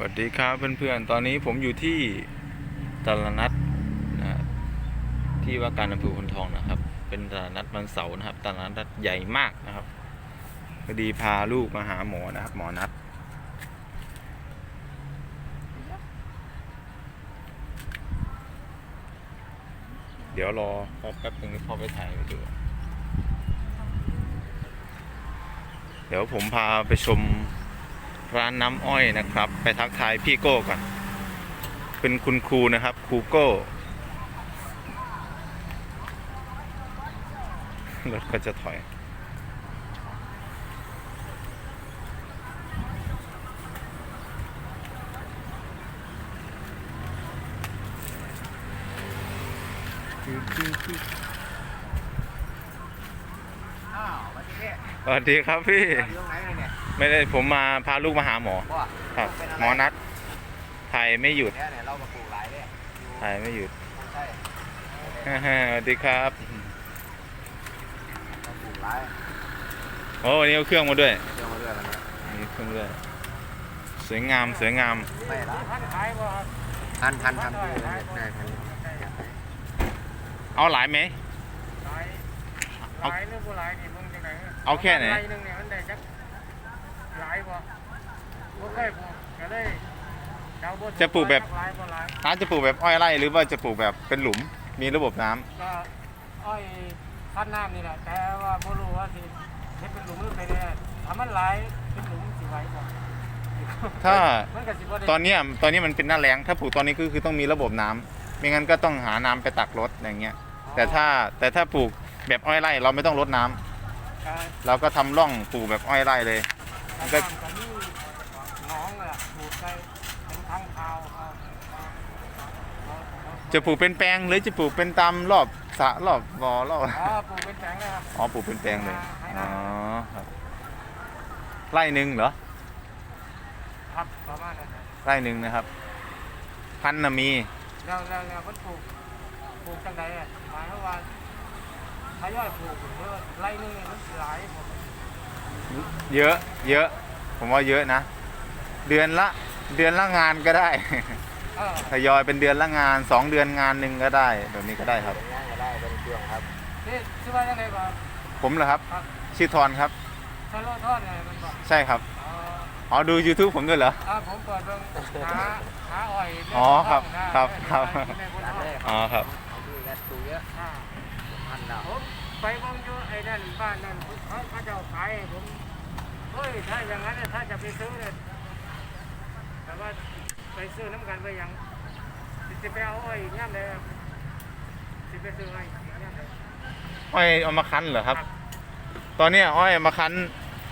สวัสดีครับเพื่อนๆ ตอนนี้ผมอยู่ที่ตลาดนัดนะที่ว่าการอำเภอพนทองนะครับ เป็นตลาดนัดวันเสาร์นะครับ ตลาดนัดใหญ่มากนะครับพอดีพาลูกมาหาหมอนะครับ หมอนัด เดี๋ยวรอพอแป๊บนึงพ่อไปถ่ายไปดู เดี๋ยวผมพาไปชม ร้านน้ำอ้อยนะครับ ไปทักทายพี่โก้ก่อน เป็นคุณครูนะครับครูโก้รถก็จะถอย สวัสดีครับพี่ อยู่ตรงไหนเลยเนี่ย ไม่ได้ผมมาพาลูกมาหาหมอ ว่าครับเป็นอะไรหมอนัดถ่ายไม่หยุดเนี่ยเนี่ยเรามาปลูกหลายเนี่ยอยู่ถ่ายไม่หยุด ใช่สวัสดีครับเราปลูกหลายโอ้วันนี้เอาเครื่องมาด้วยเดี๋ยวมาเรื่อยแล้วนะมีเครื่องด้วยสวยงามสวยงามไม่ละพันขายบ่ครับพันพันพันได้พันเอาหลายไหม หลายหลายหรือบ่หลายนี่เบิ่งจังได๋เอาแค่ไหนรายหนึงเนี่ยมันได้จัก หลายบ่บ่เคยปลูกก็เลยเดาบ่ถูจะปลูกแบบ หลายบ่หลายร้านจะปลูกแบบอ้อยไร่หรือว่าจะปลูกแบบเป็นหลุมมีระบบน้ำก็อ้อยคั้นน้ำนี่แหละแต่ว่าบ่รู้ว่าสิเฮ็ดเป็นหลุมหรือเป็นเนี่ยถ้ามันหลายเป็นหลุมสิไหวบ่ถ้ามันก็สิบ่ได้ตอนเนี้ยตอนนี้มันเป็นหน้าแรงถ้าปลูกตอนนี้คือคือต้องมีระบบน้ำไม่งั้นก็ต้องหาน้ำไปตักรดอย่างเงี้ย แต่ถ้าแต่ถ้าปลูกแบบอ้อยไร่เราไม่ต้องรดน้ำก็เราก็ทำร่องปลูกแบบอ้อยไร่เลย ก็ก็น้ำก็มีหนองน่ะปลูกไปเป็นทางเท้าเอาเอาเอาเอาจะปลูกเป็นแปลงหรือจะปลูกเป็นตามรอบสระรอบบ่อรอบอ๋อปลูกเป็นแปลงเลยครับอ๋อปลูกเป็นแปลงเลยให้อ๋ได้อครับไร่หนึ่งเหรอครับประมาณนั้นครับไร่หนึ่งนะครับ พันธุ์น่ะมีแล้วแล้วแล้วมันปลูกปลูกจังใดอะหมายความว่าทยอยปลูกหรือว่าไร่หนึงเนี่ยมันสิหลายผม เยอะ เยอะ ผมว่าเยอะนะ เดือนละ เดือนละงานก็ได้ เออทยอยเป็นเดือนละงานสองเดือนงานหนึ่งก็ได้ แบบนี้ก็ได้ครับเป็นง่ายก็ได้เป็นช่วงครับนี่ชื่อว่าจังไดก่อนผมเหรอครับครับชื่อทรครับชะโลทอดเนี่ยมันบอกใช่ครับอ๋ออ๋อดู YouTube ผมด้วยเหรอ อ่าผมเปิดเบิ่งหาหาอ้อยเรื่อ๋อครับท้องครับนะครับครับในคนจัดท้องเลยอ๋อครับ เอาที่กันปลูกเยอะอ่า พันแล้วผม ไปเบิ่งอยู่ไอ้นั่นบ้านนั่นเขาเขาจะเอาขายให้ผมเฮ้ยถ้าอย่างนั้นเนี่ยถ้าจะไปซื้อเนี่ยแต่ว่าไปซื้อน้ำกันไปยังสิไปเอาอ้อยย่ำเลยครับสิไปซื้ออ้อยย่ำเลยอ้อยเอามาคั้นเหรอครับ ตอนเนี้ยอ้อยเอามาคั้น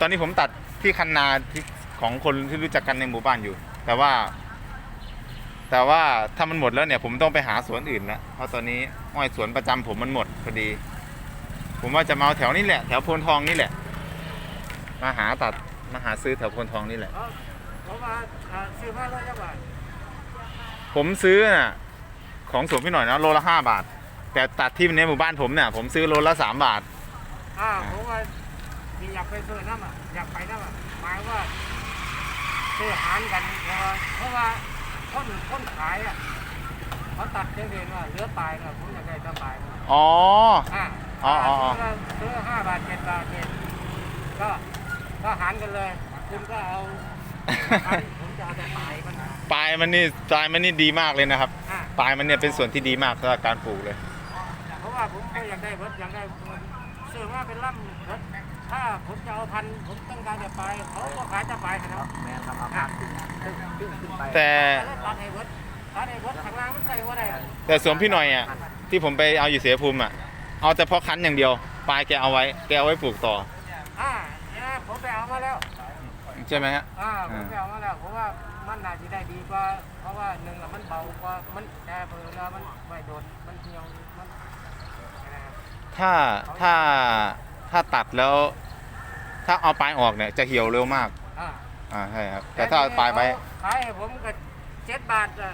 ตอนนี้ผมตัดที่คันนาที่ของคนที่รู้จักกันในหมู่บ้านอยู่ แต่ว่า แต่ว่าถ้ามันหมดแล้วเนี่ย ผมต้องไปหาสวนอื่นแล้วเพราะตอนนี้อ้อยสวนประจำผมมันหมดพอดี ผมว่าจะมาเอาแถวนี้แหละแถวโพนทองนี่แหละ มาหาตัดมาหาซื้อแถวโพนทองนี่แหละเอาผมมาอ่าซื้อมาแล้วจังหวัดผมซื้อน่ะของสวนพี่หน่อยนะโลละห้าบาท แต่ตัดที่ในหมู่บ้านผมเนี่ยผมซื้อโลละสามบาทอ่าผมว่ามีอยากไปซื้อน้ำอะอยากไปน้ำอะหมายว่าซื้ออาหารกันเพราะว่าเพราะว่าคนคนขายอะเขาตัดเด่นๆว่าเหลือปลายนะผมอยากได้แตะปลายนะอ๋ออ่า อ๋ออ๋ออ๋อถ้าซื้อห้าบาทเจ็ดบาทเนี่ยก็ก็หารกันเลย คุณก็เอาพันผมจะเอาแต่ปลายมันปลายมันนี่ปลายมันนี่ดีมากเลยนะครับ อ่าปลายมันเนี่ยเป็นส่วนที่ดีมากสำหรับการปลูกเลย เพราะว่าผมก็อยากได้เบิดอยากได้ซื้อมาเป็นล่ำเบิดถ้าผมจะเอาพันผมต้องการจะไปเขาก็ขายจะไปนะครับแม่ทำเอาพันขึ้นขึ้นขึ้นไปแต่ตัดให้เบิดตัดให้เบิดข้างล่างมันใส่ว่าได้แต่สวนพี่หน่อยอะที่ผมไปเอาอยู่เสียภูมิอะ เอาแต่พอคั้นอย่างเดียว ปลายแกเอาไว้ แกเอาไว้ปลูกต่อ อ่าเนี่ยผมไปเอามาแล้ว ใช่ไหมฮะ อ่าผมไปเอามาแล้วเพราะว่ามันน่าจะได้ดีกว่า เพราะว่าหนึ่งอะมันเบากว่า มันแต่เปิดแล้วมันไม่โดนมันเหี่ยว มันนะครับถ้าถ้าถ้าตัดแล้ว ถ้าเอาปลายออกเนี่ยจะเหี่ยวเร็วมาก อ่าอ่าใช่ครับ แต่ถ้าเอาปลายไว้ ขายให้ผมก็เจ็ดบาทอะ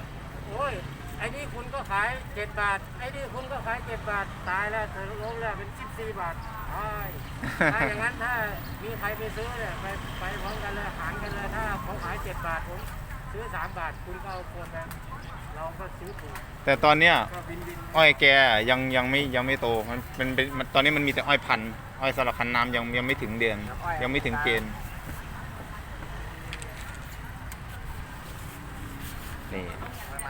โอ้ย ไอ้นี่คุณก็ขายเจ็ดบาท ไอ้นี่คุณก็ขายเจ็ดบาท ตายแล้วถึงลงแล้วเป็นสิบสี่บาทใช่ถ้าอย่างนั้นถ้ามีใครไปซื้อเนี่ยไปไปพร้อมกันเลยหารกันเลยถ้าผมขายเจ็ดบาทผมซื้อสามบาทคุณก็เอาคนละเราก็ซื้อถูกแต่ตอนเนี้ยก็วินวินอ้อยแกยังยังไม่ยังไม่โตมันมันเป็นมันตอนนี้มันมีแต่อ้อยพันธุ์อ้อยสลับคันน้ำยังยังไม่ถึงเดือน ยังไม่ถึงเกณฑ์นี่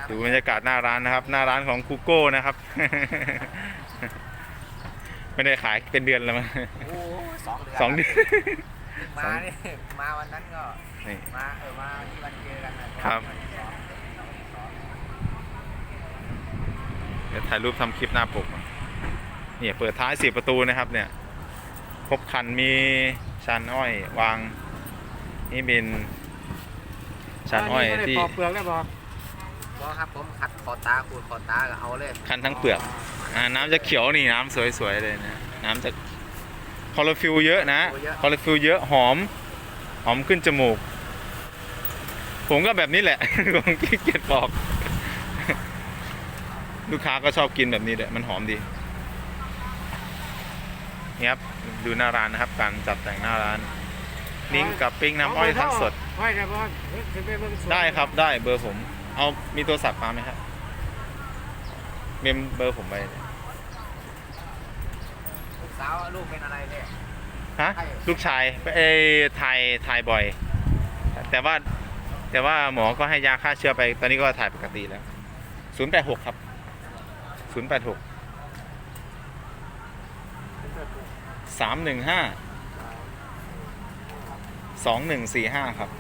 ดูบรรยากาศหน้าร้านนะครับ หน้าร้านของคูโก้นะครับ ไม่ได้ขายเป็นเดือนแล้วมั้งโอ้สองเดือนสองเดือน มานี่มาวันนั้นก็นี่มาเออมาที่วันเจอกันนะครับวันที่สองเดี๋ยวถ่ายรูปทำคลิปหน้าปกอะเนี่ยเปิดท้ายสี่ประตูนะครับ เนี่ย ครบคันมีชานอ้อยวาง นี่เป็นชานอ้อยไม่ได้ที่ ปอกเปลือกได้บอก ก็ครับผมคัดคอตาขูดคอตาก็เอาเลยคันทั้งเปลือกอ่าน้ำจะเขียวนี่น้ำสวยๆเลยนะน้ำจะคอลฟิลเยอะนะคอลฟิลเยอะหอม หอมขึ้นจมูก ผมก็แบบนี้แหละผมขี้เกียจปอก ลูกค้าก็ชอบกินแบบนี้แหละมันหอมดีนี่ครับดูหน้าร้านนะครับ การจัดแต่งหน้าร้าน นิ้งกับปิ้งน้ำอ้อยทั้งสดอ้อยได้บ่ถึงไปเบิ่งสวนได้ครับได้เบอร์ผม เอามีโทรศัพท์มาไหมครับเมมเบอร์ผมไปลูกสาวลูกเป็นอะไรเนี่ยฮะใช่ลูกชายเอ้ยถ่ายถ่ายบ่อย แต่ว่าแต่ว่าหมอก็ให้ยาฆ่าเชื้อไป ตอนนี้ก็ถ่ายปกติแล้ว086ครับ086 315 2145ครับ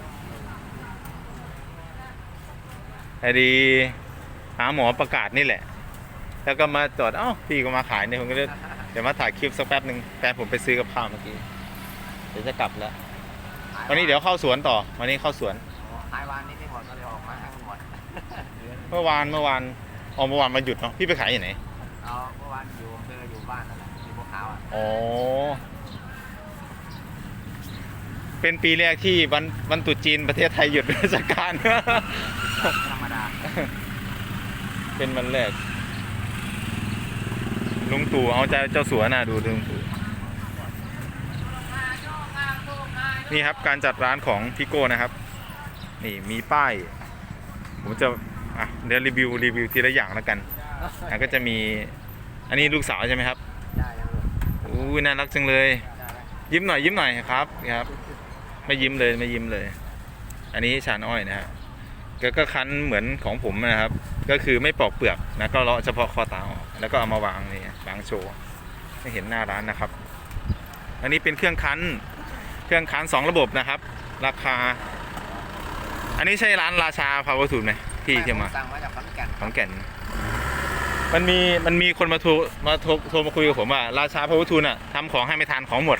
พอดีหาหมอประกาศนี่แหละ แล้วก็มาจอดเอ้าพี่ก็มาขายเนี่ยผมก็เลยเดี๋ยวมาถ่ายคลิปสักแป๊บหนึ่งแฟนผมไปซื้อกับข้าวเมื่อกี้เดี๋ยวจะกลับแล้ว วันนี้เดี๋ยวเข้าสวนต่อ วันนี้เข้าสวนหายวานนี้ไม่หมดก็เลยออกมาให้หมดเมื่อวานเมื่อวานออเมื่อวานมาหยุดเนาะพี่ไปขายที่ไหนเอาเมื่อวานอยู่อำเภออยู่บ้านนั่นแหละอยู่พวกเขาอะอ๋อเป็นปีแรกที่วันวันตรุษจีนประเทศไทยหยุดราชการธรรมดา เป็นวันแรก ลุงตู่เอาใจเจ้าสัวน่ะดูลุงตู่นี่ครับการจัดร้านของพี่โก้นะครับ นี่มีป้าย ผมจะอะเดี๋ยวรีวิวรีวิวทีละอย่างแล้วกันอะก็จะมี อันนี้ลูกสาวใช่ไหมครับได้ยังลูกอู้ยน่ารักจังเลยได้ไหมยิ้มหน่อยยิ้มหน่อยครับครับ ไม่ยิ้มเลยไม่ยิ้มเลย อันนี้ชานอ้อยนะฮะ ก็ก็คั้นเหมือนของผมนะครับ ก็คือไม่ปอกเปลือกนะก็เลาะเฉพาะคอตาออกแล้วก็เอามาวางนี่วางโชว์ให้เห็นหน้าร้านนะครับ อันนี้เป็นเครื่องคั้น เครื่องคั้นสองระบบนะครับ ราคา อันนี้ใช่ร้านราชาพาวเวอร์ทูนไหมที่ที่มาสั่งมาจากขอนแก่นของแก่น มันมีมันมีคนมาโทรมาโทรโทรมาคุยกับผมว่าราชาพาวเวอร์ทูนอะทำของให้ไม่ทันของหมด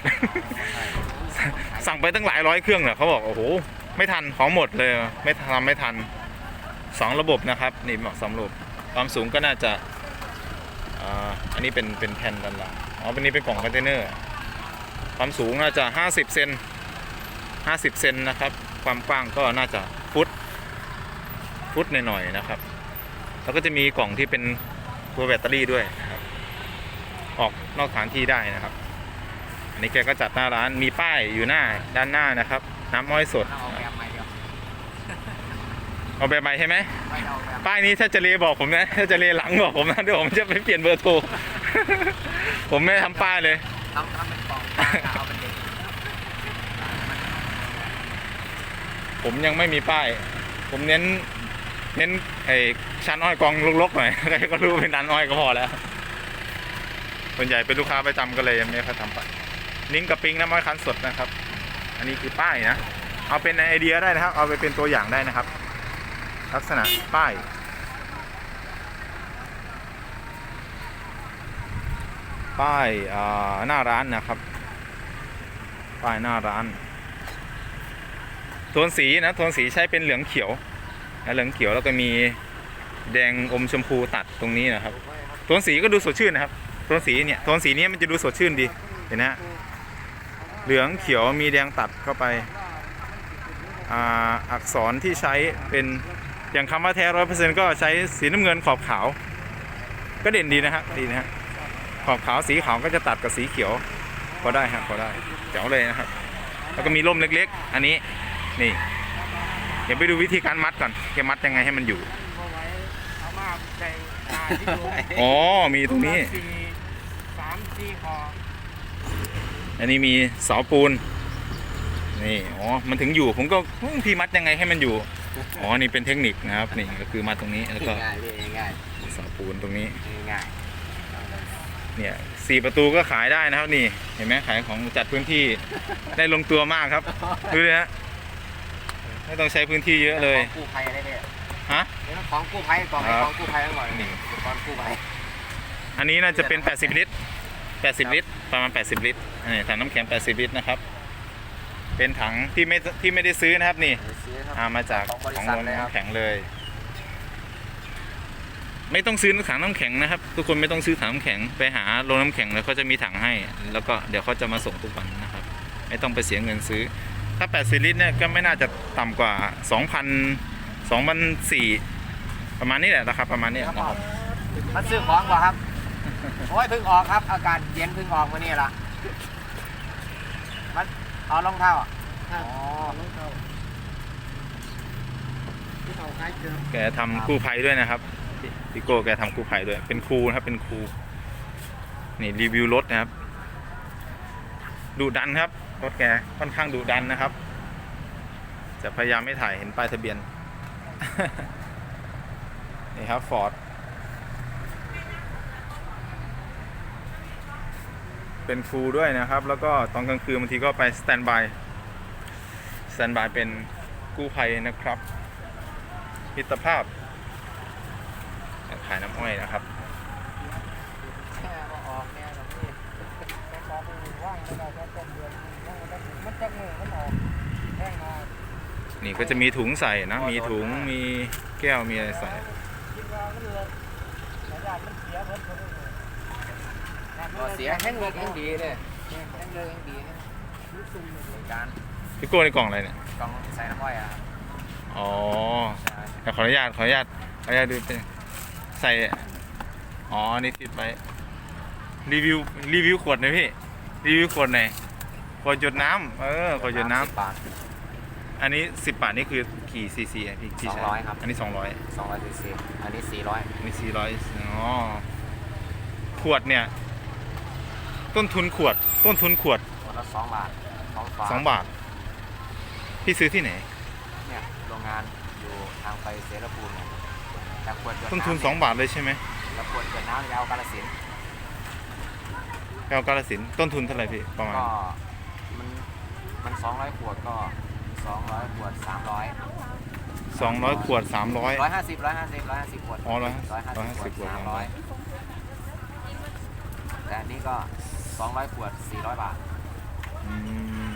สั่งไปตั้งหลายร้อยเครื่องเนี่ยเขาบอกโอ้โห ไม่ทันของหมดเลยไม่ทำไม่ทันสองระบบนะครับนี่เหมาะสำหรับความสูงก็น่าจะอันนี้เป็นเป็นแผ่นด้านหลังอ๋อเป็นนี้เป็นกล่องคอนเทนเนอร์ความสูงน่าจะ 50เซน50เซนนะครับ ความกว้างก็น่าจะฟุตฟุตหน่อยๆนะครับ แล้วก็จะมีกล่องที่เป็นตัวแบตเตอรี่ด้วยนะครับ ออกนอกสถานที่ได้นะครับ อันนี้แกก็จัดหน้าร้านมีป้ายอยู่หน้าด้านหน้านะครับ น้ำอ้อยสด เราเอาแบบใหม่เดียวเอาแบบใหม่ใช่ไหมไม่เอาแบบป้ายนี้ถ้าจะเลบอกผมนะถ้าจะเลหลังบอกผมนะเดี๋ยวผมจะไปเปลี่ยนเบอร์โทร ผมไม่ทำป้ายเลย ทำทำเป็นกล่องกลางอะเอาเป็นเด็กผมยังไม่มีป้าย ผมเน้น เน้นไอ้ชั้นอ้อยกองลกๆหน่อย ใครก็รู้เป็นร้านอ้อยก็พอแล้ว ส่วนใหญ่เป็นลูกค้าประจำก็เลยยังไม่ค่อยทำป้ายนิ้งกับปิงน้ำอ้อยคั้นสดนะครับ อันนี้คือป้ายนะ เอาเป็นไอเดียได้นะครับ เอาไปเป็นตัวอย่างได้นะครับ ลักษณะป้ายป้ายาหน้าร้านนะครับ ป้ายหน้าร้านโทนสีนะโทนสีใช้เป็นเหลืองเขียวนะเหลืองเขียวแล้วก็มีแดงอมชมพูตัดตรงนี้นะครับโทนสีก็ดูสดชื่นนะครับโทนสีเนี่ยโทนสีนี้มันจะดูสดชื่นดีเห็นนะฮะเหลืองเขียวมีแดงตัดเข้าไปอาอักษรที่ใช้เป็น อย่างคำว่าแท้ร้อยเปอร์เซ็นต์ก็ใช้สีน้ำเงินขอบขาว ก็เด่นดีนะฮะดีนะฮะขอบขาวสีขาวก็จะตัดกับสีเขียวพอได้ฮะพอได้แจ๋วเลยนะครับ แล้วก็มีร่มเล็กๆ อันนี้นี่ เดี๋ยวไปดูวิธีการมัดก่อนแกมัดยังไงให้มันอยู่เอาไว้เอามาใส่ตาที่ดูอ๋อมีตรงนี้สี่สามสี่คออันนี้มีเสาปูนนี่อ๋อมันถึงอยู่ผมก็เฮ้ยพี่มัดยังไงให้มันอยู่ อ๋อ นี่เป็นเทคนิคนะครับ นี่ก็คือมัดตรงนี้แล้วก็ง่ายพี่ง่ายเสาปูนตรงนี้ง่ายเนี่ยสี่ประตูก็ขายได้นะครับนี่ เห็นไหมขายของจัดพื้นที่ได้ลงตัวมากครับ ดูเลยฮะ ไม่ต้องใช้พื้นที่เยอะเลย ของกู้ภัยได้เลยฮะ เดี๋ยวของกู้ภัยกล่องไอ้ครับของกู้ภัยทั้งหมดนี่อุปกรณ์กู้ภัยอันนี้น่าจะเป็น 80 ลิตร 80 ลิตร ประมาณ 80 ลิตรนี่ถังน้ำแข็ง 80 ลิตรนะครับ เป็นถังที่ไม่ที่ไม่ได้ซื้อนะครับนี่ไปซื้อครับอ่ามาจากของบริของษัทโรงเลยครับ น้ำแข็งเลย ไม่ต้องซื้อถังน้ำแข็งนะครับ ทุกคนไม่ต้องซื้อถังน้ำแข็งไปหาโรงน้ำแข็งแล้วเขาจะมีถังให้ แล้วก็เดี๋ยวเขาจะมาส่งทุกวันนะครับ ไม่ต้องไปเสียเงินซื้อ ถ้า 80 ลิตรเนี่ยก็ไม่น่าจะต่ำกว่า 2,000 2,004ประมาณนี้แหละนะครับประมาณนี้นะครับ มันซื้อของก่อนครับโอ้ยเพิ่งออกครับ อากาศเย็นเพิ่งออกวันนี้ละ มันเอารองเท้าอะอ๋อที่เขาคล้ายเกิมแกทำกู้ภัยด้วยนะครับพี่พี่โก้แกทำกู้ภัยด้วย เป็นครูนะครับเป็นครูนี่รีวิวรถนะครับดุดันครับรถแกค่อนข้างดุดันนะครับ จะพยายามไม่ถ่ายเห็นป้ายทะเบียน นี่ครับฟอร์ด เป็นครูด้วยนะครับ แล้วก็ตอนกลางคืนบางทีก็ไปสแตนบายสแตนบายเป็นกู้ภัยนะครับมิตรภาพขายน้ำอ้อยนะครับแค่ก็ออกเนี่ยแบบนี้แต่ตอนนี้ว่างไม่ได้ก็ต้นเดือนว่างมันมันจะมือมันออกแห้งมานี่ก็จะมีถุงใส่นะ มีถุง มีแก้ว มีอะไรใส่ คิดว่ามันเลยระยะมันเสียเพิ่มเพิ่มก็เสียแห้งเลิกแห้งดีเลยแห้งเลิกแห้งดีนะเหมือนกันพี่โก้ในกล่องอะไรเนี่ยกล่องใส่น้ำอ้อยอะอ๋อใช่แต่ขออนุญาตขออนุญาตขออนุญาตดูเป็นใส่อ๋อนี่ติดไปรีวิวรีวิวขวดหน่อยพี่รีวิวขวดหน่อยขวดหยดน้ำเออขวดหยดน้ำสิบบาทอันนี้10บาทนี่คือกี่ซีซีอะพี่ที่ใช้200ครับอันนี้200สองร้อยซีซีอันนี้สี่ร้อยอันนี้400อ๋อขวดเนี่ย ต้นทุนขวด ต้นทุนขวดคนละสองบาทสองฝาสองบาท พี่ซื้อที่ไหน เนี่ยโรงงานอยู่ทางไปเสรภูมิเนี่ยแต่ขวดหยดต้นทุนำสองบาทเลยใช่ไหมแล้วขวดหยดน้ำยาวกาลสินธุ์แก้วกาลสินธุ์ต้นทุนเท่าไหร่พี่ประมาณก็มันมันสองร้อยขวดก็สองร้อยขวดสามร้อย200ขวด300ร้อยห้าสิบร้อยห้าสิบร้อยห้าสิบขวดอ๋อ150ร้อยห้าสิบขวดขวดสามร้อยแต่อันนี้ก็ สองร้อยขวดสี่ร้อยบาท อืม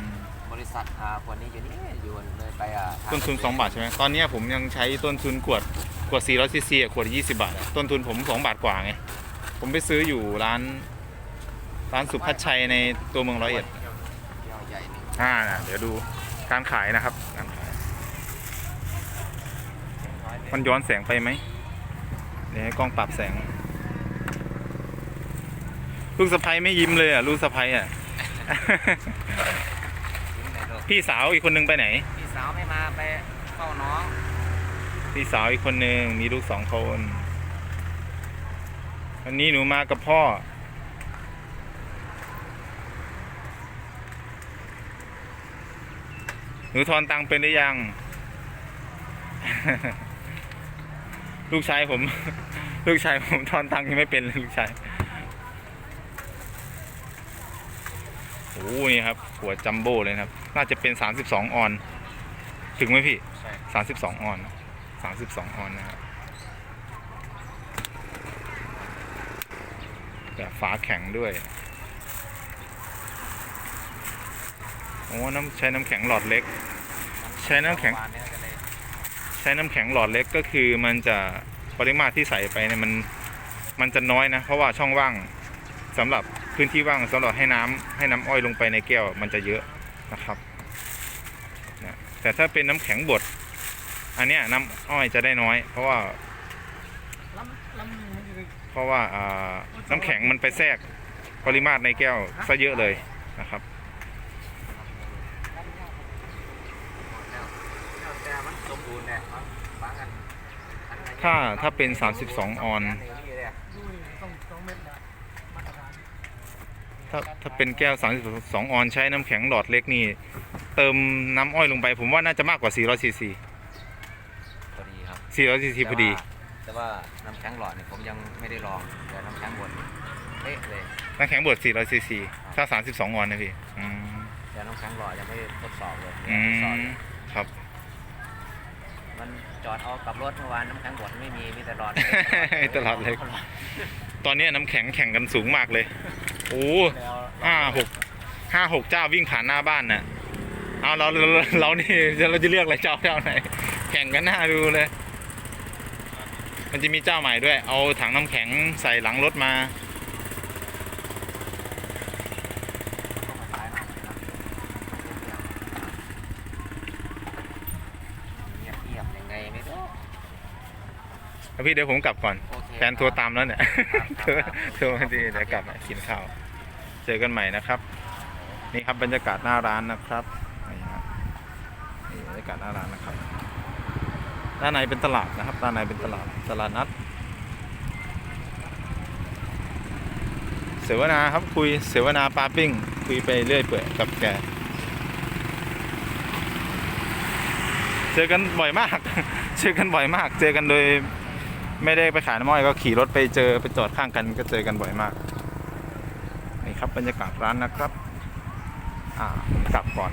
บริษัทอ่าขวดนี้อยู่นี่อยู่เลยไปอะทางต้นทุน 2 บาทใช่ไหมตอนเนี้ยผมยังใช้ต้นทุนขวดขวด 400ซีซีอะขวด 20 บาทอะต้นทุนผม 2 บาทกว่าไง ผมไปซื้ออยู่ร้าน ร้านสุพัชชัยในตัวเมืองร้อยเอ็ด เดียวใหญ่นี่อ่าเดี๋ยวดูการขายนะครับการขายมันย้อนแสงไปไหมเดี๋ยวให้กล้องปรับแสง ลูกสะพ้ยไม่ยิ้มเลยอะลูกสะพ้ยอะพี่สาวอีกคนนึงไปไหน พี่สาวไม่มาไปเฝ้าน้องพี่สาวอีกคนนึงมีลูกสองคนวันนี้หนูมากับพ่อ หนูทอนตังค์เป็นหรือยัง ลูกชายผม ลูกชายผมทอนตังค์ยังไม่เป็นเลยลูกชาย โอ้นี่ครับหัวจัมโบ้เลยนะครับ น่าจะเป็น 32 ออน ถึงไหมพี่ใช่สามสิบสองออนสามสิบสองออนนะครับแต่ฝาแข็งด้วยโอ้น้ำใช้น้ำแข็งหลอดเล็ก ใช้น้ำแข็งวานเนี่ยก็เลยใช้น้ำแข็งหลอดเล็กก็คือมันจะปริมาตรที่ใส่ไปเนี่ยมันมันจะน้อยนะ เพราะว่าช่องว่างสำหรับ พื้นที่ว่างสำหรับให้น้ำให้น้ำอ้อยลงไปในแก้วมันจะเยอะนะครับนะแต่ถ้าเป็นน้ำแข็งบด อันเนี้ยน้ำอ้อยจะได้น้อย เพราะว่า เพราะว่าน้ำแข็งมันไปแทรกปริมาตรในแก้วซะเยอะเลยนะครับแต่มันสมตูนเนี่ยมั้งบางอันอันไหนถ้าถ้าเป็น 32 ออน นี่เลย ต้องสองเม็ดนะมาตรฐาน ถ้าถ้าเป็นแก้ว 32 ออนใช้น้ำแข็งหลอดเล็กนี่ เติมน้ำอ้อยลงไป ผมว่าน่าจะมากกว่า 400ซีซีพอดีครับ400ซีซีพอดี แต่ว่าน้ำแข็งหลอดเนี่ยผมยังไม่ได้ลองแต่น้ำแข็งบดเป๊ะเลยน้ำแข็งบด400ซีซีถ้า 32 ออนนะพี่อืมแต่น้ำแข็งหลอดยังไม่ได้ทดสอบเลยอืทดสอบมครับ มันจอดเอากับรถเมื่อวานน้ำแข็งบดไม่มีมีแต่หลอด ตลอดเลย ตอนนี้น้ำแข็งแข่งกันสูงมากเลย โอ้แล้วห้าหกห้าหกเจ้าวิ่งผ่านหน้าบ้านน่ะ เอาเราเราเรานี่เราจะเลือกอะไรเจ้าเจ้าไหนแข่งกันหน้าดูเลย มันจะมีเจ้าใหม่ด้วย เอาถังน้ำแข็งใส่หลังรถมาขายหน่อยนะเงียบเงียบๆยังไงไม่รู้แล้วพี่เดี๋ยวผมกลับก่อน โอเค แฟนโทัวร์ตามแล้วเนี่ยคโทรัรบครับโทรมาดีเดี๋ยวกลับมากินข้าว เจอกันใหม่นะครับ นี่ครับบรรยากาศหน้าร้านนะครับ นี่ครับนี่บรรยากาศหน้าร้านนะครับ ด้านในเป็นตลาดนะครับ ด้านในเป็นตลาด ตลาดนัด เสวนาครับคุยเสวนาปาปิ้ง คุยไปเรื่อยเปื่อยกับแก เจอกันบ่อยมาก เจอกันบ่อยมาก เจอกันโดย ไม่ได้ไปขายน้ำอ้อยก็ขี่รถไปเจอไปจอดข้างกันก็เจอกันบ่อยมากนี่ครับบรรยากาศร้านนะครับอ่ากลับก่อน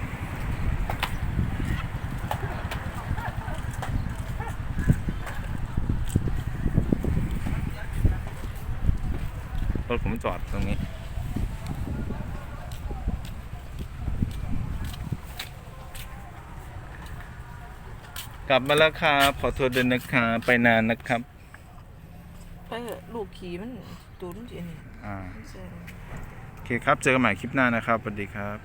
รถผมจอดตรงนี้กลับมาแล้วครับ ขอโทษด้วยนะครับ ไปนานนะครับ ไปเถอะลูกขี่มันตูนจีนี่อ่าไม่ใช่โอเคครับ เจอกันใหม่คลิปหน้านะครับ สวัสดีครับ